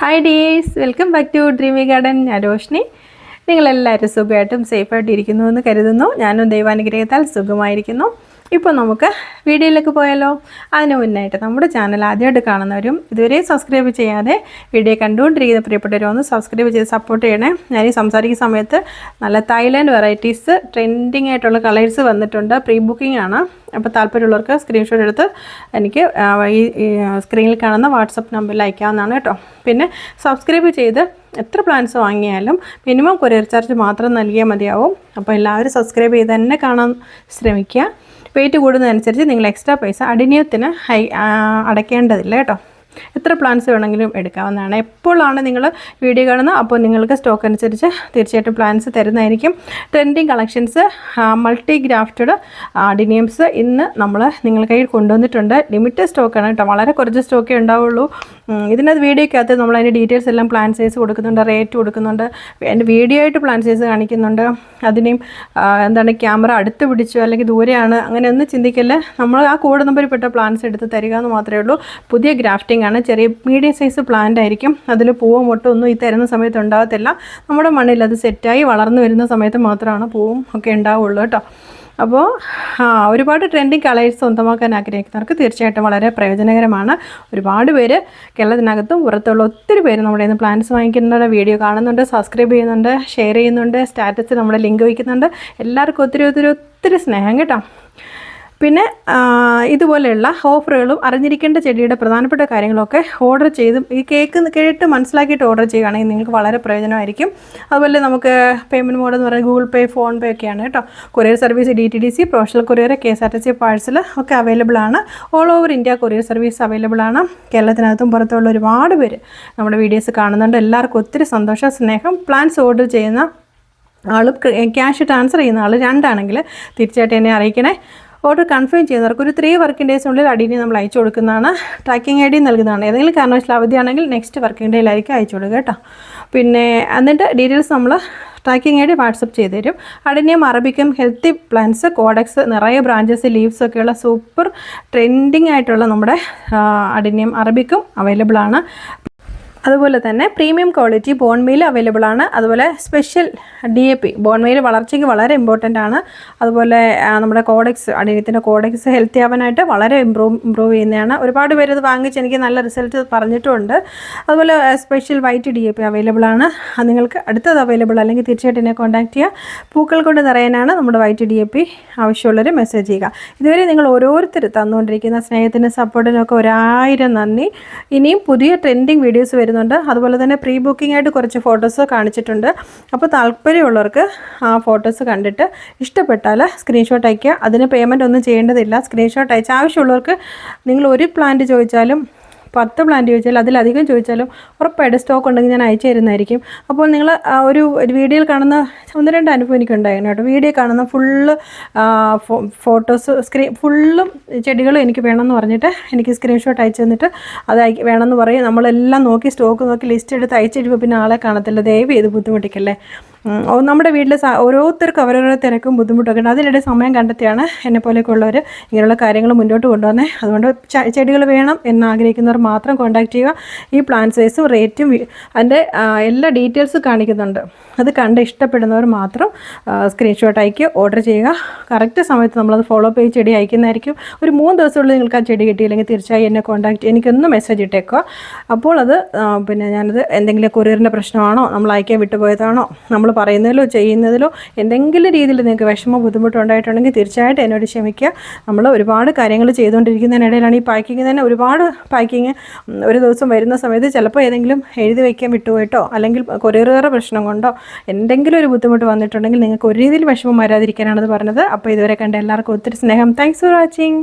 Hi dears welcome back to dreamy garden ഞാൻ രോഷ്നി. നിങ്ങളെല്ലാവരും സുഖമായിട്ടും സേഫായിട്ടിരിക്കുന്നു എന്ന് കരുതുന്നു. ഞാനും ദൈവാനുഗ്രഹത്താൽ സുഖമായിരിക്കുന്നു. ഇപ്പോൾ നമുക്ക് വീഡിയോയിലേക്ക് പോയാലോ? അതിന് മുന്നായിട്ട് നമ്മുടെ ചാനൽ ആദ്യമായിട്ട് കാണുന്നവരും ഇതുവരെ സബ്സ്ക്രൈബ് ചെയ്യാതെ വീഡിയോ കണ്ടുകൊണ്ടിരിക്കുന്ന പ്രിയപ്പെട്ടവരും ഒന്ന് സബ്സ്ക്രൈബ് ചെയ്ത് സപ്പോർട്ട് ചെയ്യണേ. ഞാൻ ഈ സംസാരിക്കുന്ന സമയത്ത് നല്ല തായ്ലാൻഡ് വെറൈറ്റീസ് ട്രെൻഡിങ് ആയിട്ടുള്ള കളേഴ്സ് വന്നിട്ടുണ്ട്. പ്രീ ബുക്കിംഗ് ആണ്. അപ്പോൾ താല്പര്യമുള്ളവർക്ക് സ്ക്രീൻഷോട്ട് എടുത്ത് എനിക്ക് ഈ സ്ക്രീനിൽ കാണുന്ന വാട്സപ്പ് നമ്പറിൽ അയക്കാവുന്നതാണ് കേട്ടോ. പിന്നെ സബ്സ്ക്രൈബ് ചെയ്ത് എത്ര പ്ലാൻസ് വാങ്ങിയാലും മിനിമം കൊറിയർ ചാർജ് മാത്രം നൽകിയാൽ മതിയാവും. അപ്പോൾ എല്ലാവരും സബ്സ്ക്രൈബ് ചെയ്ത് തന്നെ കാണാൻ ശ്രമിക്കുക. വെയിറ്റ് കൂടുന്നതനുസരിച്ച് നിങ്ങൾ എക്സ്ട്രാ പൈസ അടിനിയത്തിന് അടയ്ക്കേണ്ടതില്ല കേട്ടോ. എത്ര പ്ലാൻസ് വേണമെങ്കിലും എടുക്കാവുന്നതാണ്. എപ്പോഴാണ് നിങ്ങൾ വീഡിയോ കാണുന്നത്? അപ്പോൾ നിങ്ങൾക്ക് സ്റ്റോക്ക് അനുസരിച്ച് തീർച്ചയായിട്ടും പ്ലാൻസ് തരുന്നതായിരിക്കും. Trending collections multi grafted adeniums ഇന്ന് നമ്മൾ നിങ്ങൾക്കായി കൊണ്ടുവന്നിട്ടുണ്ട്. ലിമിറ്റഡ് സ്റ്റോക്കാണ് കേട്ടോ. വളരെ കുറച്ച് സ്റ്റോക്കേ ഉണ്ടാവുള്ളൂ. ഇതിനകത്ത് വീഡിയോക്കകത്ത് നമ്മൾ അതിന്റെ ഡീറ്റെയിൽസ് എല്ലാം പ്ലാൻ സൈസ് കൊടുക്കുന്നുണ്ട് റേറ്റ് കൊടുക്കുന്നുണ്ട് എന്റെ വീഡിയോ ആയിട്ട് പ്ലാൻ സൈസ് കാണിക്കുന്നുണ്ട്. അതിനെയും എന്താണ് ക്യാമറ അടുത്ത് പിടിച്ചു അല്ലെങ്കിൽ ദൂരെയാണ് അങ്ങനെ ഒന്നും ചിന്തിക്കല്ലേ? നമ്മൾ ആ കോഡ് നമ്പറിൽപ്പെട്ട പ്ലാൻസ് എടുത്ത് തരിക എന്ന് മാത്രമേ ഉള്ളൂ. പുതിയ ഗ്രാഫ്റ്റിംഗ് ആണ്. ചെറിയ മീഡിയം സൈസ് പ്ലാന്റ് ആയിരിക്കും. അതിൽ പൂവും മൊട്ടും ഒന്നും ഈ തരുന്ന സമയത്ത് ഉണ്ടാകത്തില്ല. നമ്മുടെ മണ്ണിൽ അത് സെറ്റായി വളർന്നു വരുന്ന സമയത്ത് മാത്രമാണ് പൂവും ഒക്കെ ഉണ്ടാവുള്ളൂ കേട്ടോ. അപ്പോൾ ഒരുപാട് ട്രെൻഡിങ് കളേഴ്സ് സ്വന്തമാക്കാൻ ആഗ്രഹിക്കുന്നവർക്ക് തീർച്ചയായിട്ടും വളരെ പ്രയോജനകരമാണ്. ഒരുപാട് പേര് കേരളത്തിനകത്തും പുറത്തുള്ള ഒത്തിരി പേര് നമ്മുടെ ഇന്ന് പ്ലാന്റ്സ് വാങ്ങിക്കുന്നുണ്ട് വീഡിയോ കാണുന്നുണ്ട് സബ്സ്ക്രൈബ് ചെയ്യുന്നുണ്ട് ഷെയർ ചെയ്യുന്നുണ്ട് സ്റ്റാറ്റസ് നമ്മുടെ ലിങ്ക് വയ്ക്കുന്നുണ്ട്. എല്ലാവർക്കും ഒത്തിരി ഒത്തിരി ഒത്തിരി സ്നേഹം കേട്ടോ. പിന്നെ ഇതുപോലെയുള്ള ഓഫറുകളും അറിഞ്ഞിരിക്കേണ്ട ചെടിയുടെ പ്രധാനപ്പെട്ട കാര്യങ്ങളൊക്കെ ഓർഡർ ചെയ്ത് ഈ കേക്ക് കേട്ട് മനസ്സിലാക്കിയിട്ട് ഓർഡർ ചെയ്യുകയാണെങ്കിൽ നിങ്ങൾക്ക് വളരെ പ്രയോജനമായിരിക്കും. അതുപോലെ നമുക്ക് പേയ്മെന്റ് മോഡ് എന്ന് പറയുന്നത് ഗൂഗിൾ പേ ഫോൺ പേ ഒക്കെയാണ് കേട്ടോ. Courier service D T D C professional courier K S R T C parcel ഒക്കെ അവൈലബിൾ ആണ്. All over India courier service available ആണ്. കേരളത്തിനകത്തും പുറത്തുള്ള ഒരുപാട് പേര് നമ്മുടെ വീഡിയോസ് കാണുന്നുണ്ട്. എല്ലാവർക്കും ഒത്തിരി സന്തോഷം സ്നേഹം പ്ലാൻസ് ഓർഡർ ചെയ്യുന്ന ആളും ക്യാഷ് ട്രാൻസ്ഫർ ചെയ്യുന്ന ആൾ രണ്ടാണെങ്കിൽ തീർച്ചയായിട്ടും എന്നെ അറിയിക്കണേ. ഓർഡർ കൺഫേം ചെയ്യുന്നവർക്ക് ഒരു ത്രീ വർക്കിംഗ് ഡേയ്സിനുള്ളിൽ അടിയിൽ നമ്മൾ അയച്ചു കൊടുക്കുന്നതാണ്. ട്രാക്കിംഗ് ഐ ഡി നൽകുന്നതാണ്. ഏതെങ്കിലും കാരണവശാൽ അവധിയാണെങ്കിൽ നെക്സ്റ്റ് വർക്കിംഗ് ഡേയിലായിരിക്കും അയച്ചു കൊടുക്കുക കേട്ടോ. പിന്നെ എന്നിട്ട് ഡീറ്റെയിൽസ് നമ്മൾ ട്രാക്കിംഗ് ഐ ഡി വാട്സപ്പ് ചെയ്ത് തരും. അടിനെയും അറബിക്കും ഹെൽത്തി പ്ലാന്റ്സ് കോഡക്സ് നിറയെ ബ്രാഞ്ചസ് ലീവ്സ് ഒക്കെയുള്ള സൂപ്പർ ട്രെൻഡിങ് ആയിട്ടുള്ള നമ്മുടെ അടിനെയും അറബിക്കും അവൈലബിൾ ആണ്. അതുപോലെ തന്നെ പ്രീമിയം ക്വാളിറ്റി ബോൺമെയിൽ അവൈലബിൾ ആണ്. അതുപോലെ special D A P bone meal വളർച്ചയ്ക്ക് വളരെ ഇമ്പോർട്ടന്റ് ആണ്. അതുപോലെ നമ്മുടെ കോഡക്സ് അടിയത്തിന്റെ കോഡക്സ് ഹെൽത്തി ആവാനായിട്ട് വളരെ ഇമ്പ്രൂവ് ഇമ്പ്രൂവ് ചെയ്യുന്നതാണ്. ഒരുപാട് പേര് ഇത് വാങ്ങിച്ച് എനിക്ക് നല്ല റിസൾട്ട് പറഞ്ഞിട്ടുമുണ്ട് അതുപോലെ special white D A P available ആണ്. നിങ്ങൾക്ക് അടുത്തത് അവൈലബിൾ അല്ലെങ്കിൽ തീർച്ചയായിട്ടും എന്നെ കോൺടാക്ട് ചെയ്യുക. പൂക്കൾ കൊണ്ട് നിറയാനാണ് നമ്മുടെ വൈറ്റ് ഡി എ പി ആവശ്യമുള്ളവർ മെസ്സേജ് ചെയ്യുക. ഇതുവരെ നിങ്ങൾ ഓരോരുത്തർ തന്നുകൊണ്ടിരിക്കുന്ന സ്നേഹത്തിനും സപ്പോർട്ടിനും ഒക്കെ ഒരായിരം നന്ദി. ഇനിയും പുതിയ ട്രെൻഡിങ് വീഡിയോസ് വരുന്നുണ്ട്. അതുപോലെ തന്നെ പ്രീ ബുക്കിംഗ് ആയിട്ട് കുറച്ച് ഫോട്ടോസ് കാണിച്ചിട്ടുണ്ട്. അപ്പോൾ താല്പര്യമുള്ളവർക്ക് ആ ഫോട്ടോസ് കണ്ടിട്ട് ഇഷ്ടപ്പെട്ടാൽ സ്ക്രീൻഷോട്ട് അയയ്ക്കുക. അതിന് പേയ്മെന്റ് ഒന്നും ചെയ്യേണ്ടതില്ല. സ്ക്രീൻഷോട്ട് അയച്ച് ആവശ്യമുള്ളവർക്ക് നിങ്ങൾ ഒരു പ്ലാന്റ് ചോദിച്ചാലും പത്ത് പ്ലാന്റ് ചോദിച്ചാൽ അതിലധികം ചോദിച്ചാലും ഉറപ്പായിട്ട് സ്റ്റോക്ക് ഉണ്ടെങ്കിൽ ഞാൻ അയച്ചു തരുന്നതായിരിക്കും. അപ്പോൾ നിങ്ങൾ ഒരു വീഡിയോയിൽ കാണുന്ന ഒന്ന് രണ്ട് അനുഭവം എനിക്കുണ്ടായിരുന്നു കേട്ടോ. വീഡിയോ കാണുന്ന ഫുള്ള് ഫോട്ടോസ് സ്ക്രീൻ ഫുള്ളും ചെടികളും എനിക്ക് വേണമെന്ന് പറഞ്ഞിട്ട് എനിക്ക് സ്ക്രീൻഷോട്ട് അയച്ചു തന്നിട്ട് അത് വേണമെന്ന് പറയും. നമ്മളെല്ലാം നോക്കി സ്റ്റോക്ക് നോക്കി ലിസ്റ്റ് എടുത്ത് അയച്ചു തരുമ്പോൾ പിന്നെ ആളെ കാണത്തില്ല. ദയവ് ചെയ്ത് ബുദ്ധിമുട്ടിക്കല്ലേ? നമ്മുടെ വീട്ടിൽ ഓരോരുത്തർക്കും അവരവരുടെ തിരക്കും ബുദ്ധിമുട്ടൊക്കെ ഉണ്ട്. അതിനിടെ സമയം കണ്ടെത്തിയാണ് എന്നെ പോലെയൊക്കെ ഉള്ളവർ ഇങ്ങനെയുള്ള കാര്യങ്ങൾ മുന്നോട്ട് കൊണ്ടുവന്നത് അതുകൊണ്ട് ചെടികൾ വേണം എന്ന് ആഗ്രഹിക്കുന്നവർ മാത്രം കോൺടാക്ട് ചെയ്യുക. ഈ പ്ലാൻ സൈസും റേറ്റും അതിന്റെ എല്ലാ ഡീറ്റെയിൽസും കാണിക്കുന്നുണ്ട്. അത് കണ്ട് ഇഷ്ടപ്പെടുന്നവർ മാത്രം സ്ക്രീൻഷോട്ട് അയക്കുക ഓർഡർ ചെയ്യുക. കറക്റ്റ് സമയത്ത് നമ്മളത് ഫോളോ അപ്പ് ചെയ്ത് ചെടി അയക്കുന്നതായിരിക്കും. ഒരു മൂന്ന് ദിവസമുള്ളിൽ നിങ്ങൾക്ക് ആ ചെടി കിട്ടിയില്ലെങ്കിൽ തീർച്ചയായും എന്നെ കോൺടാക്ട് എനിക്കൊന്ന് മെസ്സേജ് ഇട്ടേക്കുക. അപ്പോൾ അത് പിന്നെ ഞാനത് എന്തെങ്കിലും കൊറിയറിന്റെ പ്രശ്നമാണോ? നമ്മൾ അയക്കാൻ വിട്ടുപോയതാണോ? നമ്മൾ പറയുന്നതിലോ ചെയ്യുന്നതിലോ എന്തെങ്കിലും രീതിയിൽ നിങ്ങൾക്ക് വിഷമോ ബുദ്ധിമുട്ടുണ്ടായിട്ടുണ്ടെങ്കിൽ തീർച്ചയായിട്ടും എന്നോട് ക്ഷമിക്കുക. നമ്മൾ ഒരുപാട് കാര്യങ്ങൾ ചെയ്തുകൊണ്ടിരിക്കുന്നതിനിടയിലാണ് ഈ പാക്കിങ് തന്നെ ഒരുപാട് പാക്കിങ് ഒരു ദിവസം വരുന്ന സമയത്ത് ചിലപ്പോൾ ഏതെങ്കിലും എഴുതി വയ്ക്കാൻ വിട്ടുപോയിട്ടോ അല്ലെങ്കിൽ കൊറിയറുകാരുടെ പ്രശ്നം കൊണ്ടോ എന്തെങ്കിലും ഒരു ബുദ്ധിമുട്ട് വന്നിട്ടുണ്ടെങ്കിൽ നിങ്ങൾക്ക് ഒരു രീതിയിൽ വിഷമം വരാതിരിക്കാനാണത് പറഞ്ഞത്. അപ്പോൾ ഇതുവരെ കണ്ട എല്ലാവർക്കും ഒത്തിരി സ്നേഹം. Thanks for watching